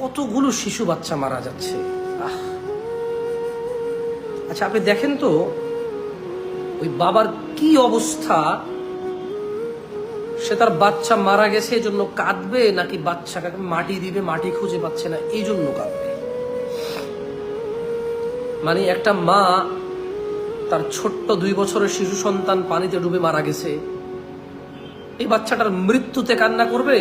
কতগুলো শিশু বাচ্চা মারা যাচ্ছে। আচ্ছা আপনি দেখেন তো, ওই বাবার কি অবস্থা? সে তার বাচ্চা মারা গেছে এই জন্য কাঁদবে, নাকি বাচ্চাকে মাটি দিবে, মাটি খুঁজে পাচ্ছে না এই জন্য কাঁদবে? মানে একটা মা তার ছোট্ট দুই বছরের শিশু সন্তান পানিতে ডুবে মারা গেছে। এই বাচ্চাটার মৃত্যুতে কান্না করবে?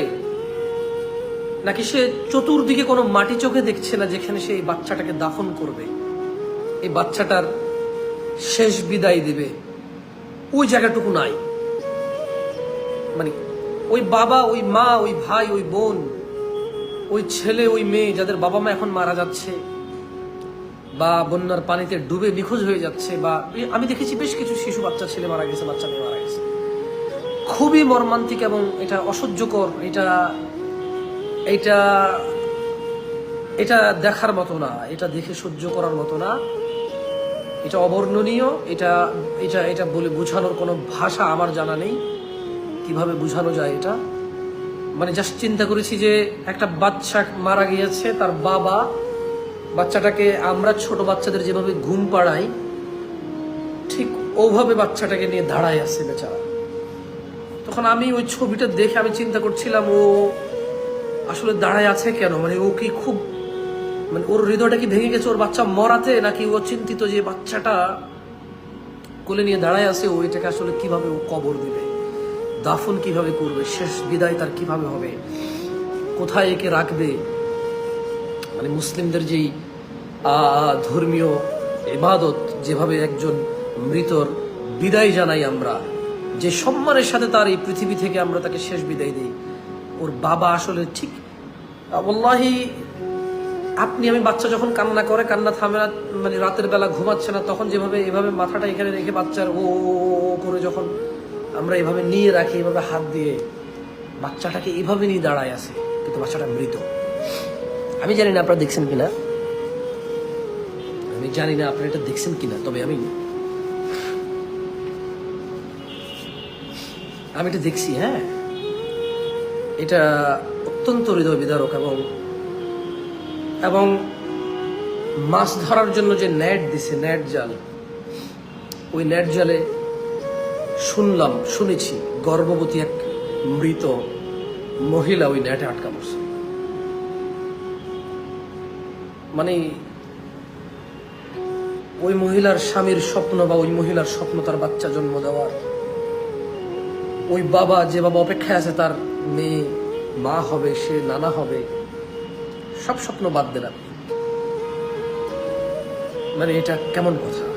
নাকি সে চতুর্দিকে কোনো মাটি চোখে দেখছে না যেখানে সে এই বাচ্চাটাকে দাফন করবে? এই বাচ্চাটার শেষ বিদায় দিবে। ওই জায়গাটুকু নাই। মানে ওই বাবা, ওই মা, ওই ভাই, ওই বোন, ওই ছেলে, ওই মেয়ে যাদের বাবা মা এখন মারা যাচ্ছে বা বন্যার পানিতে ডুবে নিখোঁজ হয়ে যাচ্ছে বা আমি দেখেছি বেশ কিছু শিশু বাচ্চা, ছেলে মারা গেছে, বাচ্চা মেয়ে মারা গেছে। খুবই মর্মান্তিক এবং এটা অসহ্যকর, এটা এটা এটা দেখার মতো না, এটা দেখে সহ্য করার মতো না। এটা অবর্ণনীয়, এটা এটা এটা বলে বোঝানোর কোনো ভাষা আমার জানা নেই। কীভাবে বোঝানো যায় এটা? মানে জাস্ট চিন্তা করেছি যে একটা বাচ্চা মারা গিয়েছে, তার বাবা, বাচ্চাটাকে আমরা ছোট বাচ্চাদের যেভাবে ঘুম পাড়াই, ঠিক ওভাবে বাচ্চাটাকে নিয়ে দাঁড়ায় আছে বেচারা। তখন আমি ওই ছবিটা দেখে আমি চিন্তা করছিলাম, ও আসলে দাঁড়ায় আছে কেন? মানে ও কি খুব মানে ওর হৃদয়টা কি ভেঙে গেছে? ওর বাচ্চা মরাতে নাকি ও চিন্তিত যে বাচ্চাটা কোলে নিয়ে দাঁড়ায় আছে, ও এটাকে আসলে কীভাবে ও কবর দিবে? দাফন কীভাবে করবে? শেষ বিদায় তার কীভাবে হবে? কোথায় একে রাখবে? মানে মুসলিমদের যেই ধর্মীয় ইবাদত, যেভাবে একজন মৃতর বিদায় জানাই আমরা, যে সম্মানের সাথে তার এই পৃথিবী থেকে আমরা তাকে শেষ বিদায় দিই। ওর বাবা আসলে ঠিক আল্লাহি আপনি, আমি বাচ্চা যখন কান্না করে, কান্না থামে না মানে রাতের বেলা ঘুমাচ্ছে না, তখন যেভাবে, এভাবে মাথাটা এখানে রেখে বাচ্চার ও করে যখন আমরা এভাবে নিয়ে রাখি, এভাবে হাত দিয়ে, বাচ্চাটাকে এভাবে নিয়ে দাঁড়ায় আছে, কিন্তু বাচ্চাটা মৃত। আমি জানি না আপনারা দেখছেন কিনা। আমি জানি না আপনারা এটা দেখছেন কিনা, তবে আমি আমি এটা দেখছি হ্যাঁ। এটা অত্যন্ত হৃদয় বিদারক এবং এবং মাছ ধরার জন্য যে নেট দিছে, নেট জাল, ওই নেট জালে শুনলাম, শুনেছি, গর্ভবতী এক মৃত মহিলা ওই নেটে আটকা পড়ছে। মানে ওই মহিলার স্বামীর স্বপ্ন বা ওই মহিলার স্বপ্ন তার বাচ্চা জন্ম দেওয়ার ওই বাবা যে বাবা অপেক্ষায় আছে, তার মেয়ে, মা হবে, সে নানা হবে, সব স্বপ্ন বাদ দেন আপনি। মানে এটা কেমন কথা?